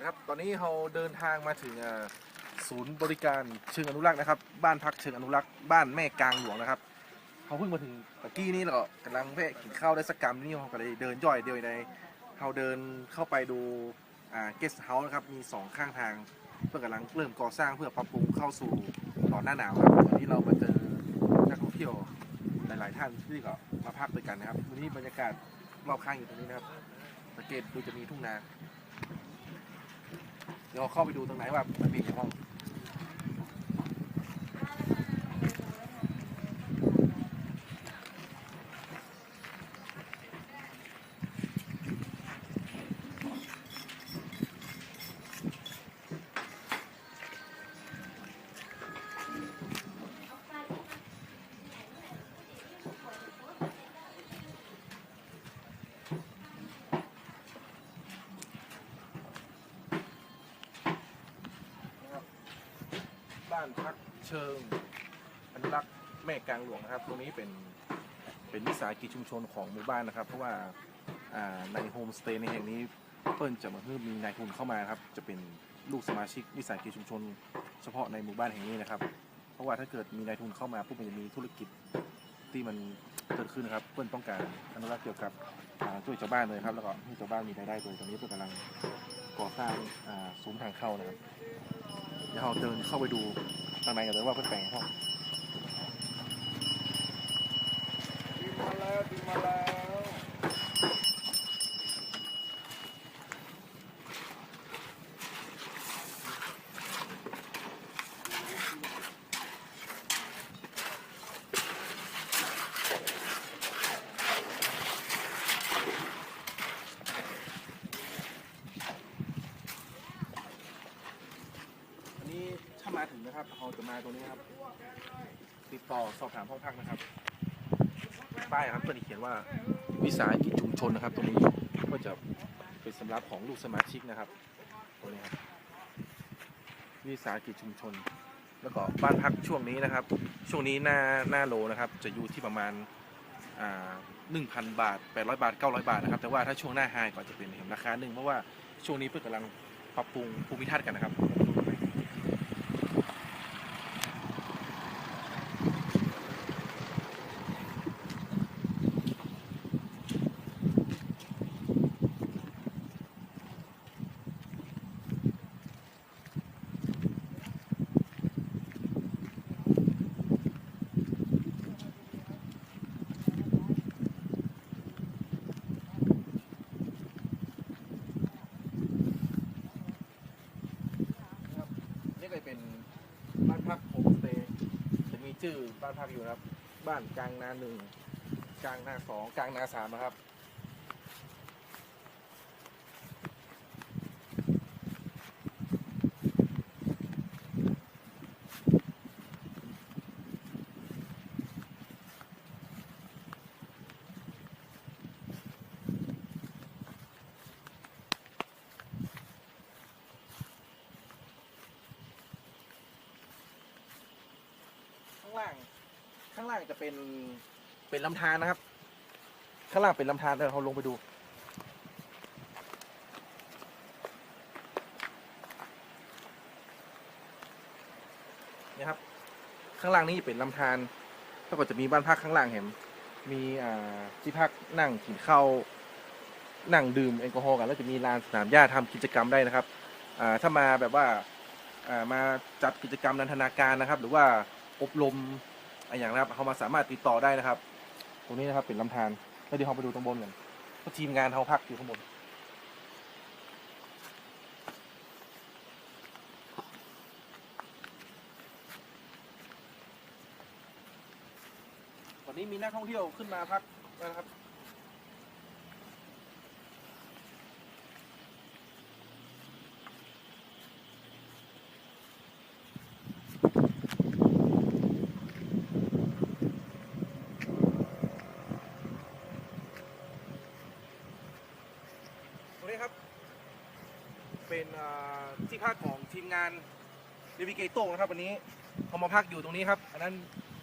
นะครับ ตอนนี้เราเดินทางมาถึงศูนย์บริการเชิงอนุรักษ์นะครับ บ้านพักเชิงอนุรักษ์ บ้านแม่กลางหลวงนะครับเขาเพิ่งมาถึงตะกี้นี้แล้วก็กำลังแวะกินข้าวได้สักกรรมนี่เราก็เลยเดินย่อยเดียวในเราเดินเข้าไปดูอ่าเกสต์เฮาส์นะครับ มีสองข้างทาง เพื่อกำลังเริ่มก่อสร้างเพื่อปรับปรุงเข้าสู่ตอนหน้าหนาวครับตอนนี้เรามาเจอนักท่องเที่ยวหลาย ๆ ท่านที่ก็มาพักด้วยกันนะครับ วันนี้บรรยากาศรอบข้างอยู่ตรงนี้นะครับสังเกตดูจะมีทุ่งนา เดี๋ยวเข้าไปดูตรงไหนว่ามันมีกี่ห้องานพักเชิงอนุรักษ์แม่กลางหลวงนะครับ ตรงนี้เป็นเป็นวิสาหกิจชุมชนของหมู่บ้านนะครับ เพราะว่าอ่าในโฮมสเตย์ในแห่งนี้เปิ้ลจะมาเพิ่มมีนายทุนเข้ามาครับจะเป็นลูกสมาชิกวิสาหกิจชุมชน เฉพาะในหมู่บ้านแห่งนี้นะครับ เพราะว่าถ้าเกิดมีนายทุนเข้ามาปุ๊บมันจะมีธุรกิจที่มันเกิดขึ้นนะครับ เปิ้ลต้องการอนุรักษ์เกี่ยวกับอ่าช่วยชาวบ้านเลยครับแล้วก็ให้ชาวบ้านมีรายได้โดยตอนนี้เปิ้ลกำลังก่อสร้างอ่าซุ้มทางเข้านะครับ เดี๋ยวเราเดินเข้าไปดูข้างในกันเลยว่าเป็นแปลงห้อง มาแล้วมาแล้ว อันนี้ถ้ามา เราจะมาตรงนี้ครับ ติดต่อสอบถามห้องพักนะครับ ป้ายครับเพื่อนเขียนว่าวิสาหกิจชุมชนนะครับ ตรงนี้ก็จะเป็นสำหรับของลูกสมาชิกนะครับตรงนี้ครับวิสาหกิจชุมชน แล้วก็บ้านพักช่วงนี้นะครับ ช่วงนี้หน้าหน้าโลนะครับ จะอยู่ที่ประมาณหนึ่งพันบาทแปดร้อยบาทเก้าร้อยบาทนะครับแต่ว่าถ้าช่วงหน้าไฮก็จะเป็นเห็นราคาหนึ่งเพราะว่าช่วงนี้เพื่อกำลังปรับปรุงภูมิทัศน์กันนะครับนี่ก็ เป็นบ้านพักโฮมสเตย์จะมีชื่อบ้านพักอยู่นะครับ บ้านกลางนาหนึ่งกลางนาสองกลางนาสามนะครับ ข้างล่างข้างล่าง จะเป็นเป็นลำธารนะครับ ข้างล่างเป็นลำธารเดี๋ยวเราลงไปดู นี่ครับ ข้างล่างนี่เป็นลำธารแล้วก็จะมีบ้านพักข้างล่างเห็นมีอ่าที่พักนั่งกินข้าวนั่งดื่มแอลกอฮอล์กันแล้วจะมีลานสนามหญ้าทำกิจกรรมได้นะครับอ่าถ้ามาแบบว่าอ่ามาจัดกิจกรรมนันทนาการนะครับ หรือว่าอบรม อะไรอย่างนะครับเขามาสามารถติดต่อได้นะครับ ตรงนี้นะครับเป็นลำธารแล้วเดี๋ยวเราไปดูตรงบนกันก็ทีมงานเขาพักอยู่ข้างบนวันนี้มีนักท่องเที่ยวขึ้นมาพักนะครับ ตรงนี้ครับ เป็นที่พักของทีมงานเดวิเกโต้นะครับวันนี้เขามาพักอยู่ตรงนี้ครับอันนั้น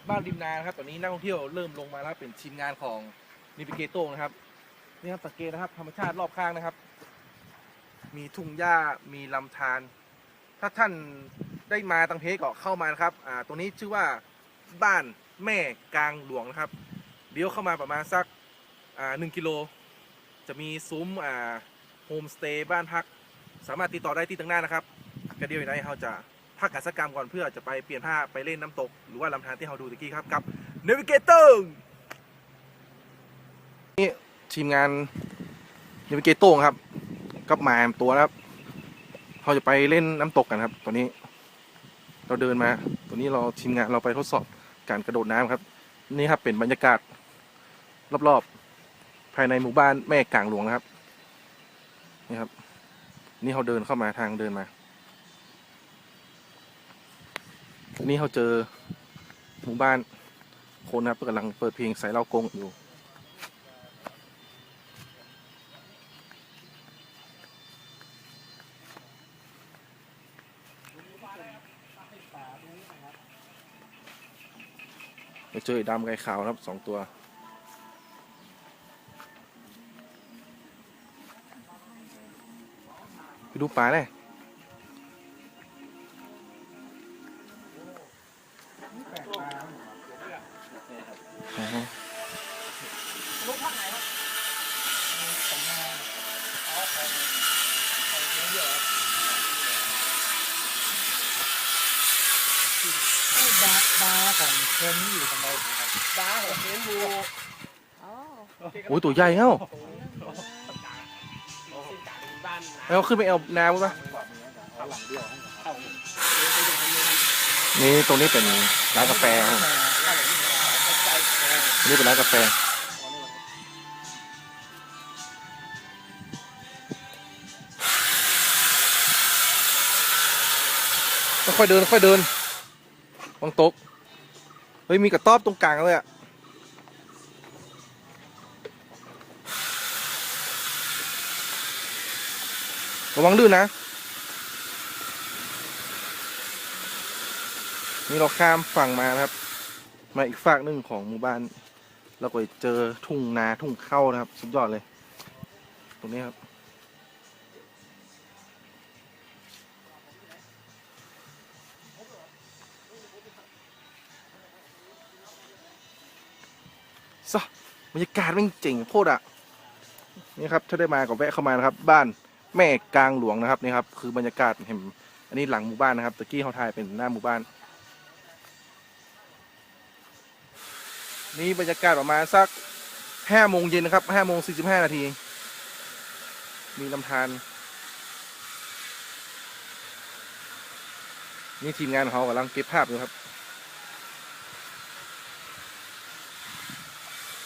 บ้านริมนานะครับตอนนี้นักท่องเที่ยวเริ่มลงมาแล้วเป็นทีมงานของเดวิเกโต้นะครับนี่ครับสังเกตนะครับธรรมชาติรอบข้างนะครับ มีทุ่งหญ้ามีลำธารถ้าท่านได้มาตังเพก็เข้ามานะครับอ่าตรงนี้ชื่อว่าบ้านแม่กลางหลวงนะครับเลี้ยวเข้ามาประมาณสักอ่าหนึ่งกิโลจะมีซุ้มอ่าโฮมสเตย์บ้านพัก สามารถติดต่อได้ที่ตั้งหน้านะครับกระเดียวอยู่ไหนเขาจะพักกิจกรรมก่อนเพื่อจะไปเปลี่ยนผ้าไปเล่นน้ำตก หรือว่าลำธารที่เราดูตะกี้ครับกับ Navigator นี่ทีมงาน Navigator ครับกับหมาตัวนะครับเราจะไปเล่นน้ำตกกันครับตอนนี้ เราเดินมา ตัวนี้เราทีมงานเราไปทดสอบการกระโดดน้ำครับ นี่ครับเป็นบรรยากาศรอบๆภายในหมู่บ้านแม่กลางหลวงนะครับนี่ครับ นี่เขาเดินเข้ามาทางเดินมา นี่เขาเจอหมู่บ้านคนนะครับกำลังเปิดเพลงใส่เล้ากงอยู่เจอไอ้ดำไก่ขาวครับสองตัว ดูปลาเลยอ๋อบาร์บาร์ของเคนนี่อยู่ตรงไหนครับบาร์ของเคนอยู่อ๋อโอ้ยตัวใหญ่เอ้า บ้านเอาขึ้นไปเอาน้ำมั้ยปะเอลังเดียวเข้านี่ตรงนี้เป็นร้านกาแฟนี่เป็นร้านกาแฟค่อยเดินค่อยเดินวางตก เฮ้ย มีกระต๊อบตรงกลางเลยอะ ระวังลื่นนะ นี่เราข้ามฝั่งมานะครับ มาอีกฝากหนึ่งของหมู่บ้าน เราก็เจอทุ่งนาทุ่งเข้านะครับ สุดยอดเลย ตรงนี้ครับซะบรรยากาศมันเจ๋งโคตรอะ นี่ครับ ถ้าได้มาก็แวะเข้ามานะครับ บ้าน แม่กลางหลวงนะครับนี่ครับ คือบรรยากาศเห็นอันนี้หลังหมู่บ้านนะครับตะกี้เขาถ่ายเป็นหน้าหมู่บ้าน นี่บรรยากาศประมาณสักห้าโมงเย็นนะครับห้าโมงสี่สิบห้านาที มีลำธารนี่ทีมงานของเขากำลังเก็บภาพอยู่ครับ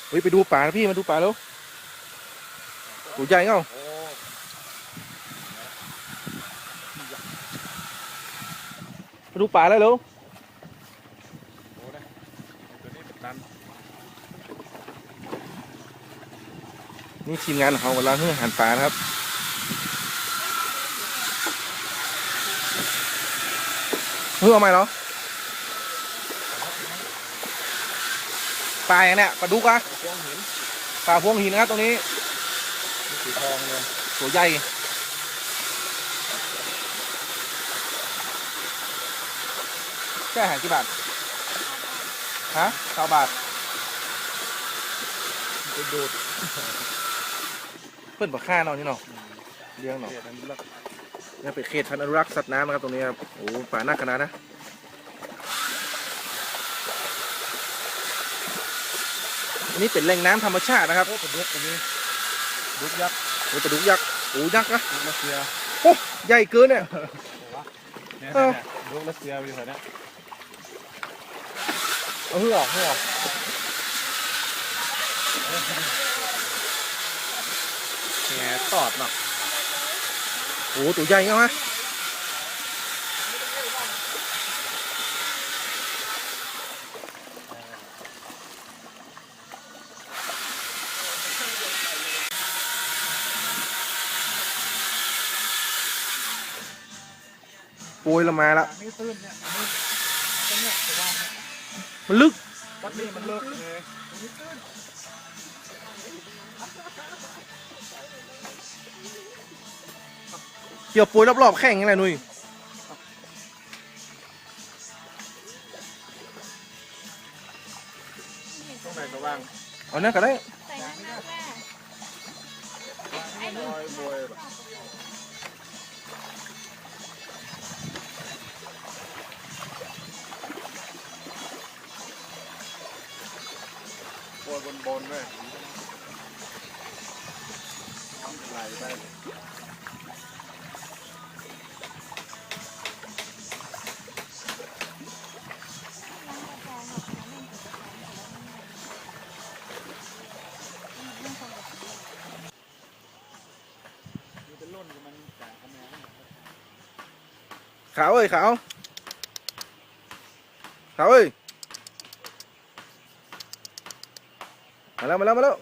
เฮ้ยไปดูป่านะพี่มาดูป่าแล้วตัวใหญ่เงามา ดูป่าแล้วเร็วตัวนี้เป็นตันนี่ทีมงานของเขากำลังให้อาหารป่านะครับเฮ้ยเอาไหมเหรอปลาอย่างเนี้ยปลาดุกอะพวงหินปลาพวงหินนะครับตรงนี้มีสีทองเลยตัวใหญ่ แค่อาหารกี่บาท ฮะเก้าบาทไปดูดเพื่อนบอกค่าเนาะนี่เนาะเลี้ยงเนาะเศษนั้นแล้วนี่เป็นเขตพันธุ์อนุรักษ์สัตว์น้ำนะครับตรงนี้ครับ โอ้ป่าหน้าคณะนะอันนี้เป็นแหล่งน้ำธรรมชาตินะครับโอ้เป็นดุกตรงนี้ดุกยักษ์โอ้ปลาดุกยักษ์โอ้ยักษ์นะดุกรัสเซียโอ้ใหญ่เกินเนี่ยเนี่ยเออดุกรัสเซียอยู่แถวเนี้ย เอาเหือกเหือกแหตอดเนาะโอ้ตัวใหญ่เงี้ยฮะปรยละมาละ มันลึกวัดนี้มันลิกเลยเกี่ยวปุยรอบๆแข่งยังไงนุ้ยตรงไหนก็ว่างเอาเนี่ยก็ได้ใส่น้ำแร่ ไอ้หนูลอยบวบบบวยบนบนๆด้วยไหลไปเป็นรุ่นมันจางคะแนนขาวเอ้ยขาวขาวเอ้ย มาแล้วมาแล้วมาแล้ว